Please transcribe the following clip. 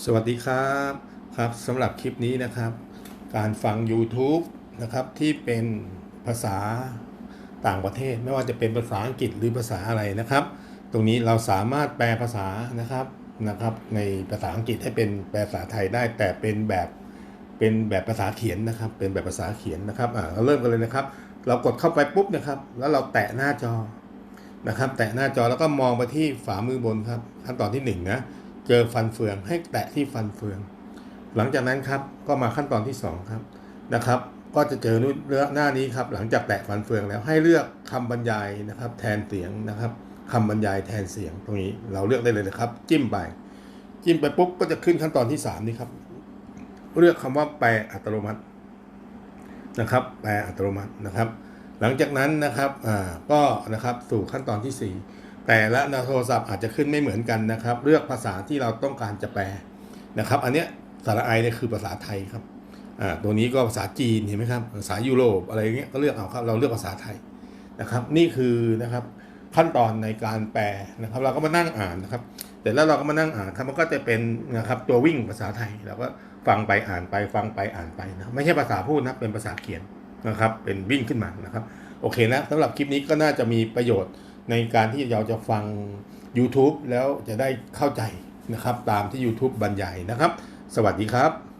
สวัสดีครับครับสำหรับคลิปนี้นะครับ การฟัง YouTube นะครับที่เป็นภาษาต่างประเทศ ไม่ว่าจะเป็นภาษาอังกฤษหรือภาษาอะไรนะครับ ตรงนี้เราสามารถแปลภาษานะครับนะครับในภาษาอังกฤษให้เป็นแปลภาษาไทยได้แต่เป็นแบบเป็นแบบภาษาเขียนนะครับ เป็นแบบภาษาเขียนนะครับอ่าเราเริ่มกันเลยนะครับ เรากดเข้าไปปุ๊บนะครับ แล้วเราแตะหน้าจอนะครับ แตะหน้าจอแล้วก็มองไปที่ฝ่ามือบนครับขั้นตอนที่1นงนะ เจอฟันเฟืองให้แตะที่ฟันเฟือง หลังจากนั้นครับก็มาขั้นตอนที่ 2 ครับนะครับ ก็จะเจอเนื้อหน้านี้ครับหลังจากแตะฟันเฟืองแล้วให้เลือกคำบรรยายนะครับ แทนเสียงนะครับคำบรรยายแทนเสียงตรงนี้เราเลือกได้เลยนะครับ จิ้มไป จิ้มไปปุ๊บก็จะขึ้นขั้นตอนที่ 3 นี่ครับ เลือกคำว่าแปลอัตโนมัตินะครับ แปลอัตโนมัตินะครับ หลังจากนั้นนะครับอ่าก็นะครับสู่ขั้นตอนที่ 4 แต่ละโทรศัพท์อาจจะขึ้นไม่เหมือนกันนะครับ เลือกภาษาที่เราต้องการจะแปลนะครับ อันเนี้ยสาระไอเนี่ยคือภาษาไทยครับอ่าตัวนี้ก็ภาษาจีนเห็นไหมครับภาษายุโรปอะไรเงี้ยก็เลือกเอาครับเราเลือกภาษาไทยนะครับ นี่คือนะครับขั้นตอนในการแปลนะครับ เราก็มานั่งอ่านนะครับแต่แล้วเราก็มานั่งอ่านครับมันก็จะเป็นนะครับตัววิ่งภาษาไทยเราก็ฟังไปอ่านไปฟังไปอ่านไปนะไม่ใช่ภาษาพูดนะเป็นภาษาเขียน นะครับ เป็นวิ่งขึ้นมานะครับ โอเคนะสำหรับคลิปนี้ก็น่าจะมีประโยชน์ในการที่เราจะฟัง YouTube แล้วจะได้เข้าใจนะครับ ตามที่ YouTube บรรยายนะครับ สวัสดีครับ